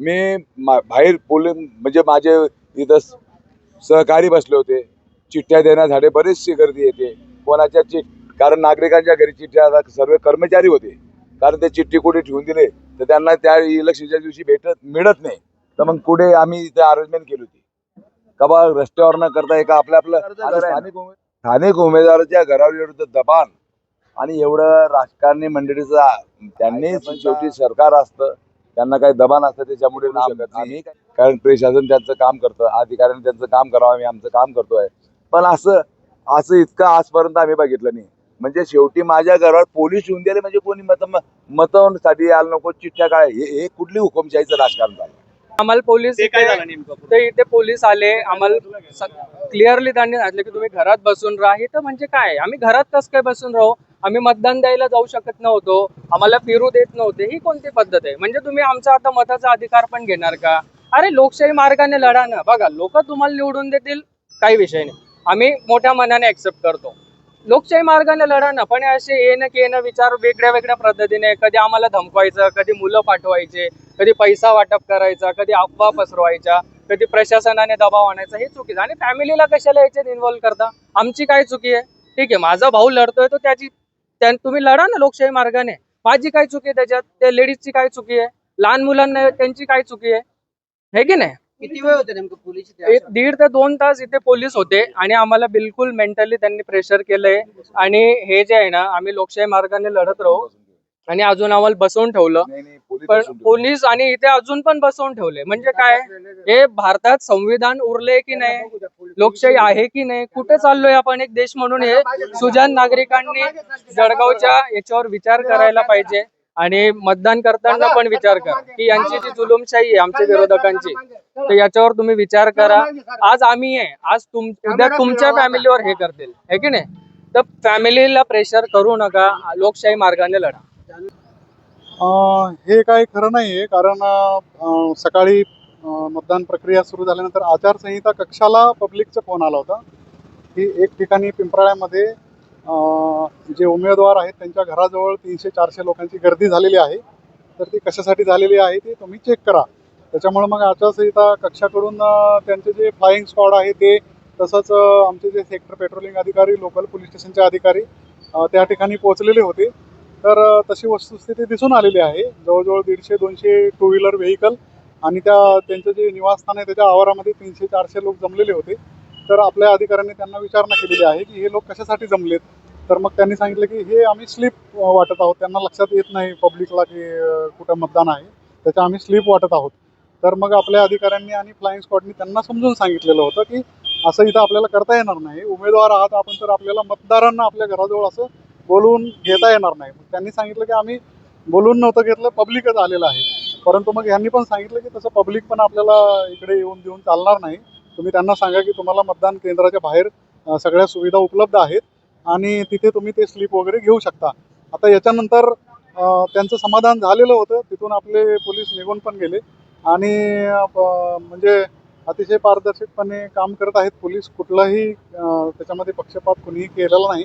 मी मा- बाहेर पोलिंग म्हणजे माझे इथं सहकारी बसले होते. चिठ्ठ्या देण्यासाठी बरीचशी गर्दी येते. कोणाच्या चिठ कारण नागरिकांच्या घरी चिठ्ठ्या सर्व कर्मचारी होते. कारण ते चिठ्ठी कुठे ठेवून दिले तर त्यांना त्या इलेक्शनच्या दिवशी भेटत मिळत नाही. तर मग पुढे आम्ही इथे अरेंजमेंट केली होती. का बा रस्त्यावर न करता एका आपल्या आपलं स्थानिक स्थानिक उमेदवाराच्या घराविरुद्ध दबाण आणि एवढं राजकारणी मंडळीचं त्यांनी शेवटी सरकार असतं. त्यांना काही दबाण असतं त्याच्यामुळे आम- आम्ही कारण प्रशासन त्यांचं काम करतं अधिकाऱ्यांनी त्यांचं काम करावं आम्ही आमचं काम करतोय. पण असं असं इतकं आजपर्यंत आम्ही बघितलं नाही. म्हणजे शेवटी माझ्या घरावर पोलीस येऊन दिले म्हणजे कोणी मत मतांसाठी यायला नको चिठ्ठ्या काय? हे कुठली हुकुमशाहीचं राजकारण झालं? आम्हाला पोलीस ते काय इथे- झालं नेमकं पुढं? ते इथे पोलीस आले. आम्हाला क्लिअरली त्यांनी सांगितलं की तुम्ही घरात बसून राहा. हे तर म्हणजे काय? आम्ही घरात कसं काय बसून राहू? आम्ही मतदान द्यायला जाऊ शकत नव्हतो. आम्हाला फिरू देत नव्हते. ही कोणती पद्धत आहे? म्हणजे तुम्ही आमचा आता मताचा अधिकार पण घेणार का? अरे लोकशाही मार्गाने लढा ना. बघा लोक तुम्हाला निवडून देतील काही विषय नाही. आम्ही मोठ्या मनाने ऍक्सेप्ट करतो. लोकशाही मार्गाने लढा ना. पण असे येणं की येणं विचार वेगळ्या वेगळ्या पद्धतीने. कधी आम्हाला धमकवायचं कधी मुलं पाठवायचे कधी पैसा वाटप करायचा कधी अफवा पसरवायच्या कधी प्रशासनाने दबाव आणायचा हे चुकीचं. आणि फॅमिलीला कशाला याच्यात इन्व्हॉल्व करता? आमची काय चुकी आहे? ठीक आहे माझा भाऊ लढतोय तो त्याची त्या तुम्ही लढा ना लोकशाही मार्गाने. माझी काय चुकी आहे त्याच्यात? त्या लेडीजची काय चुकी आहे? लहान मुलांना त्यांची काय चुकी आहे? हे की नाही? किती वेळ होते नेमकं पोलीस एक दीड ते दोन तास इथे पोलीस होते आणि आम्हाला बिलकुल मेंटली त्यांनी प्रेशर केलंय. आणि हे जे आहे ना आम्ही लोकशाही मार्गाने लढत राहू. आणि अजून आम्हाला बसवून ठेवलं. पण. पोलीस आणि इथे अजून पण बसवून ठेवले. म्हणजे काय? हे भारतात संविधान उरले की नाही? लोकशाही आहे की नाही कुठे चाललोय आपण एक देश म्हणून हे सुजान नागरिकांनी जळगावच्या याच्यावर विचार करायला पाहिजे. आणि मतदान करताना पण विचार करा की यांची जी जुलुमशाही आहे आमच्या विरोधकांची तर याच्यावर तुम्ही विचार करा. आज आम्ही आहे आज तुम उद्या तुमच्या फॅमिलीवर हे करतील हे की नाही? तर फॅमिलीला प्रेशर करू नका लोकशाही मार्गाने लढा. हे काही खरं नाही आहे कारण सकाळी मतदान प्रक्रिया सुरू झाल्यानंतर आचारसंहिता कक्षाला पब्लिकचा फोन आला होता. की एक ठिकाणी पिंपराळ्यामध्ये जे उमेदवार आहेत त्यांच्या घराजवळ तीनशे चारशे लोकांची गर्दी झालेली आहे. तर ती कशासाठी झालेली आहे ती तुम्ही चेक करा. त्याच्यामुळे मग आचारसंहिता कक्षाकडून त्यांचे जे फ्लाईंग स्क्वॉड आहे ते तसंच आमचे जे सेक्टर पेट्रोलिंग अधिकारी लोकल पोलीस स्टेशनचे अधिकारी त्या ठिकाणी पोहोचलेले होते. तर तशी वस्तुस्थिती दिसून आलेली आहे. जवळजवळ दीडशे दोनशे टू व्हीलर व्हेकल आणि त्या त्यांचं जे निवासस्थान आहे त्याच्या आवारामध्ये तीनशे चारशे लोक जमलेले होते. तर आपल्या अधिकाऱ्यांनी त्यांना विचारणा केलेली आहे की हे लोक कशासाठी जमलेत? तर मग त्यांनी सांगितलं की हे आम्ही स्लिप वाटत आहोत. त्यांना लक्षात येत नाही पब्लिकला की कुठं मतदान आहे. त्याच्या आम्ही स्लिप वाटत आहोत. तर मग आपल्या अधिकाऱ्यांनी आणि फ्लाईंग स्क्वॉडनी त्यांना समजून सांगितलेलं होतं की असं इथं आपल्याला करता येणार नाही. उमेदवार आहात आपण तर आपल्याला मतदारांना आपल्या घराजवळ असं बोलवून घेता येणार नाही. मग त्यांनी सांगितलं की आम्ही बोलून नव्हतं घेतलं पब्लिकच आलेलं आहे. परंतु मग यांनी पण सांगितलं की तसं पब्लिक पण आपल्याला इकडे येऊन देऊन चालणार नाही. तुम्ही त्यांना सांगा की तुम्हाला मतदान केंद्राच्या बाहेर सगळ्या सुविधा उपलब्ध आहेत आणि तिथे तुम्ही ते स्लिप वगैरे घेऊ शकता. आता याच्यानंतर त्यांचं समाधान झालेलं होतं. तिथून आपले पोलीस निघून पण गेले. आणि म्हणजे अतिशय पारदर्शकपणे काम करत आहेत पोलीस. कुठलाही त्याच्यामध्ये पक्षपात कुणीही केलेला नाही.